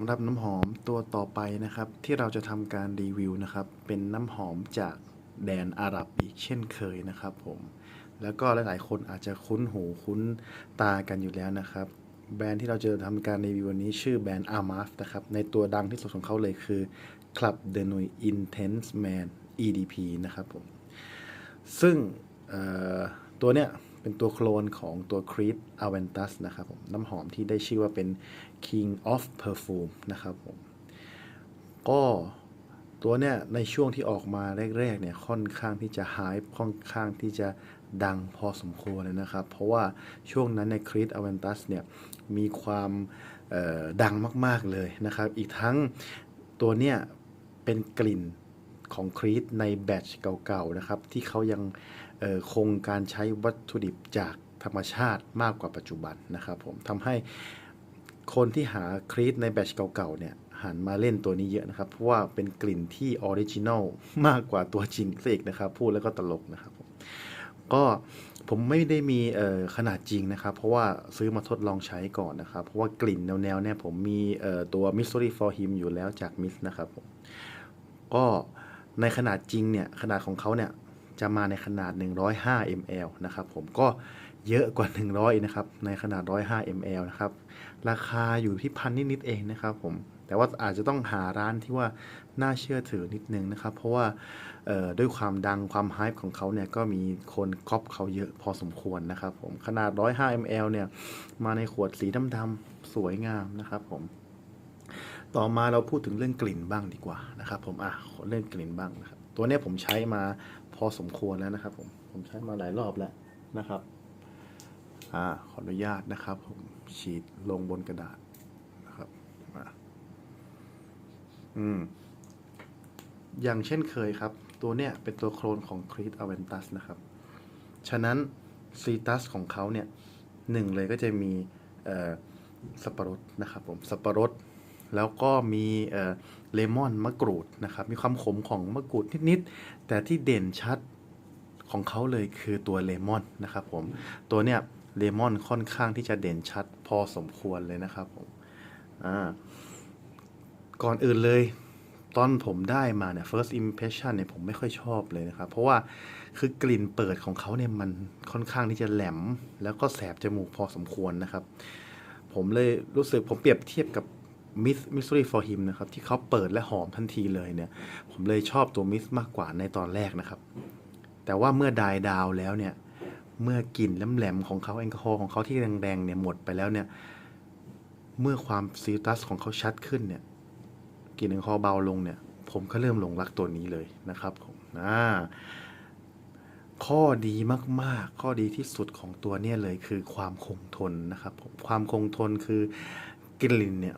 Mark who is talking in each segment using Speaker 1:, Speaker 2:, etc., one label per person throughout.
Speaker 1: สำหรับน้ำหอมตัวต่อไปนะครับ ที่เราจะทำการรีวิวนะครับ เป็นน้ำหอมจากแดนอาหรับอีกเช่นเคยนะครับผมแล้วก็หลายๆ คนอาจจะคุ้นหูคุ้นตากันอยู่แล้วนะครับ แบรนด์ที่เราจะทำการรีวิววันนี้ชื่อแบรนด์ Armaf นะครับ ในตัวดังที่สุดของเขาเลยคือ Club de Nui Intense Man EDP นะครับผมซึ่งตัวเนี้ย เป็นตัวโคลนของตัว Creed Aventus นะครับผมน้ำหอมที่ได้ชื่อว่าเป็น King of Perfume นะครับผมก็ตัวเนี้ยในช่วงที่ออกมาแรกๆเนี่ยค่อนข้างที่จะหายค่อนข้างที่จะดังพอสมควรเลยนะครับ เพราะว่าช่วงนั้นใน Creed Aventus เนี่ยมีความดังมากๆเลยนะครับ อีกทั้งตัวเนี้ยเป็นกลิ่นของครีตในแบตช์เก่าๆนะครับ ที่เขายัง คงการใช้วัตถุดิบจากธรรมชาติมากกว่าปัจจุบันนะครับผมทำให้คนที่หาครีตในแบชเก่าๆเนี่ยหันมาเล่นตัวนี้เยอะนะครับ เพราะว่าเป็นกลิ่นที่ออริจินอลมากกว่าตัวจริงซะอีกนะครับ พูดแล้วก็ตลกนะครับผมก็ผมไม่ได้มีขนาดจริงนะครับ เพราะว่าซื้อมาทดลองใช้ก่อนนะครับ เพราะว่ากลิ่นแนวๆเนี่ยผมมีตัว Mystery for Him อยู่แล้วจาก Mist นะครับผมก็ในขนาดจริงเนี่ยขนาดของเขาเนี่ย จะมาในขนาด 105 ml นะครับผมก็เยอะกว่า 100 นะครับ ในขนาด 105 ml นะครับ ราคาอยู่ที่พันนิดๆเองนะครับผมแต่ว่าอาจจะต้องหาร้านที่ว่าน่าเชื่อถือนิดนึงนะครับ เพราะว่าด้วยความดังความฮป์ของเขาเนี่ยก็มีคนก๊อปเขาเยอะพอสมควรนะครับผมขนาด 105 ml เนี่ยมาในขวดสีดำๆสวยงามนะครับผมต่อมาเราพูดถึงเรื่องกลิ่นบ้างดีกว่านะครับ ผมอะเรื่องกลิ่นบ้างนะครับ ตัวนี้ผมใช้มา พอสมควรแล้วนะครับ ผม ผมใช้มาหลายรอบแล้วนะครับ อ่า ขออนุญาตนะครับ ผมฉีดลงบนกระดาษนะครับอะอืม อย่างเช่นเคยครับ ตัวเนี้ยเป็นตัวโคลนของ Creed Aventus นะครับ ฉะนั้นซีตัสของเขาเนี่ยหนึ่งเลยก็จะมีสับปะรดนะครับผม สับปะรด แล้วก็มีเลมอนมะกรูดนะครับ มีความขมของมะกรูดนิดๆ แต่ที่เด่นชัดของเขาเลยคือตัวเลมอนนะครับผม ตัวเนี้ยเลมอนค่อนข้างที่จะเด่นชัดพอสมควรเลยนะครับผมก่อนอื่นเลยตอนผมได้มาเนี่ย first impression เนี่ยผมไม่ค่อยชอบเลยนะครับ เพราะว่าคือกลิ่นเปิดของเขาเนี่ยมันค่อนข้างที่จะแหลม แล้วก็แสบจมูกพอสมควรนะครับ ผมเลยรู้สึกผมเปรียบเทียบกับ Miss Mystery for Him นะครับที่เขาเปิดและหอมทันทีเลยเนี่ย ผมเลยชอบตัว Miss มากกว่าในตอนแรกนะครับ แต่ว่าเมื่อดายดาวแล้วเนี่ย เมื่อกลิ่นแหลมๆของเขาแอลกอฮอล์ของเขาที่แดงๆเนี่ยหมดไปแล้วเนี่ย เมื่อความซีตัสของเขาชัดขึ้นเนี่ยกลิ่นแอลกอฮอล์เบาลงเนี่ย ผมก็เริ่มหลงรักตัวนี้เลยนะครับผมอ่าข้อดีมาก ๆ ข้อดีที่สุดของตัวเนี่ยเลยคือความคงทนนะครับผมความคงทนคือกลิ่นเนี่ย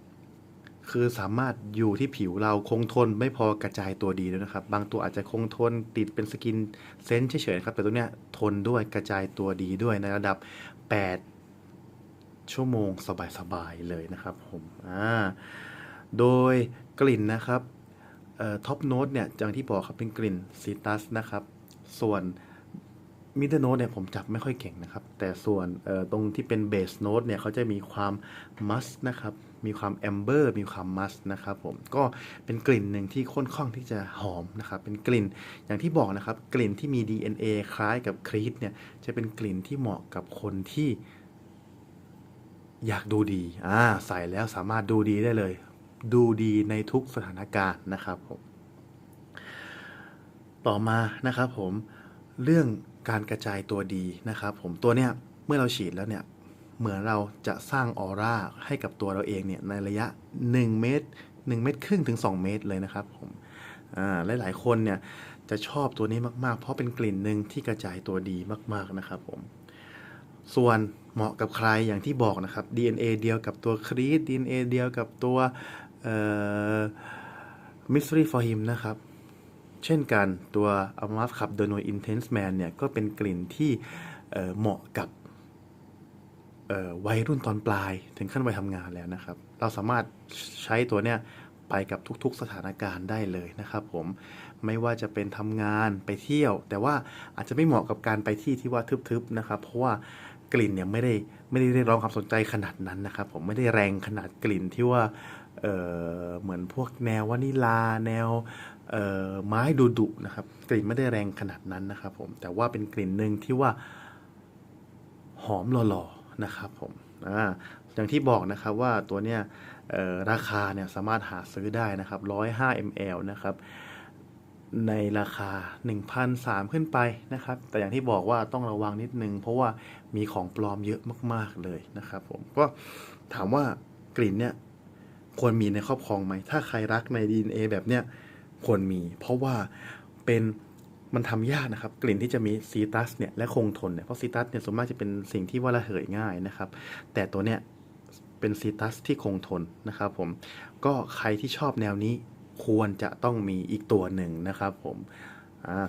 Speaker 1: คือสามารถอยู่ที่ผิวเราคงทนไม่พอกระจายตัวดีด้วยนะครับ บางตัวอาจจะคงทนติดเป็นสกินเซนเฉยๆครับ แต่ตัวเนี้ยทนด้วยกระจายตัวดีด้วยในระดับ 8 ชั่วโมงสบายๆเลยนะครับผมอ่าโดยกลิ่นนะครับท็อปโน้ตเนี่ยอย่างที่บอกครับเป็นกลิ่นซีตัสนะครับ ส่วน มิดเดิลโน้ตเนี่ยผมจับไม่ค่อยเก่งนะครับ แต่ส่วนตรงที่เป็นเบสโน้ตเนี่ยเขาจะมีความมัสนะครับ มีความแอมเบอร์มีความมัสนะครับผมก็เป็นกลิ่นหนึ่งที่ค่อนข้างที่จะหอมนะครับ เป็นกลิ่นอย่างที่บอกนะครับ กลิ่นที่มี DNA คล้ายกับครีตเนี่ยจะเป็นกลิ่นที่เหมาะกับคนที่อยากดูดีอ่าใส่แล้วสามารถดูดีได้เลย ดูดีในทุกสถานการณ์นะครับผมต่อมานะครับผมเรื่อง การกระจายตัวดีนะครับผมตัวเนี้ยเมื่อเราฉีดแล้วเนี่ยเหมือนเราจะสร้างออร่าให้กับตัวเราเองเนี่ยในระยะ 1 เมตร 1 เมตรครึ่งถึง 2 เมตรเลยนะครับผมอ่าหลายคนเนี่ยจะชอบตัวนี้มาก ๆ เพราะเป็นกลิ่นหนึ่งที่กระจายตัวดีมาก ๆ นะครับผม ส่วนเหมาะกับใครอย่างที่บอกนะครับ DNA เดียวกับตัวครีด DNA เดียวกับตัวเอ่อ Mystery for Him นะครับ เช่นกันตัว a m a f ขับ d o n o Intense Man เนี่ยก็เป็นกลิ่นที่เเหมาะกับวัยรุ่นตอนปลายถึงขั้นวัยทำงานแล้วนะครับ เราสามารถใช้ตัวเนี้ยไปกับทุกๆสถานการณ์ได้เลยนะครับผมไม่ว่าจะเป็นทำงานไปเที่ยว แต่ว่าอาจจะไม่เหมาะกับการไปที่ที่ว่าทึบๆนะครับ เพราะว่ากลิ่นเนี่ยไม่ได้ไม่ได้เรียกร้องความสนใจขนาดนั้นนะครับ ผมไม่ได้แรงขนาดกลิ่นที่ว่า เเหมือนพวกแนววานิลา แนวไม้ดุดุๆนะครับ กลิ่นไม่ได้แรงขนาดนั้นนะครับผม แต่ว่าเป็นกลิ่นหนึ่งที่ว่าหอมหล่อๆนะครับผมออย่างที่บอกนะครับว่าตัวเนี้ยราคาเนี่ยสามารถหาซื้อได้นะครับ105 ml นะครับในราคา 1,003ขึ้นไปนะครับ แต่อย่างที่บอกว่าต้องระวังนิดนึง เพราะว่ามีของปลอมเยอะมาก ๆเลยนะครับผม ก็ถามว่ากลิ่นเนี่ย ควรมีในครอบครองไหม ถ้าใครรักใน DNA แบบเนี้ยควรมี เพราะว่าเป็นมันทำยากนะครับ กลิ่นที่จะมีซีตัสเนี่ยและคงทนเนี่ยเพราะซีตัสเนี่ยส่วนมากจะเป็นสิ่งที่ว่าระเหยง่ายนะครับ แต่ตัวเนี้ยเป็นซีตัสที่คงทนนะครับผมก็ใครที่ชอบแนวนี้ควรจะต้องมีอีกตัวหนึ่งนะครับผม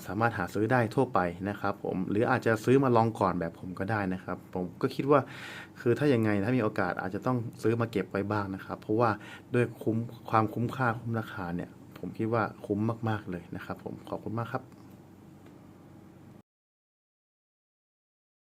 Speaker 1: สามารถหาซื้อได้ทั่วไปนะครับผมหรืออาจจะซื้อมาลองก่อนแบบผมก็ได้นะครับ ผมก็คิดว่าคือถ้ายังไงถ้ามีโอกาสอาจจะต้องซื้อมาเก็บไว้บ้างนะครับ เพราะว่าด้วยคุ้มความคุ้มค่าคุ้มราคาเนี่ย ผมคิดว่าคุ้มมาก ๆเลยนะครับ ผมขอบคุณมากครับ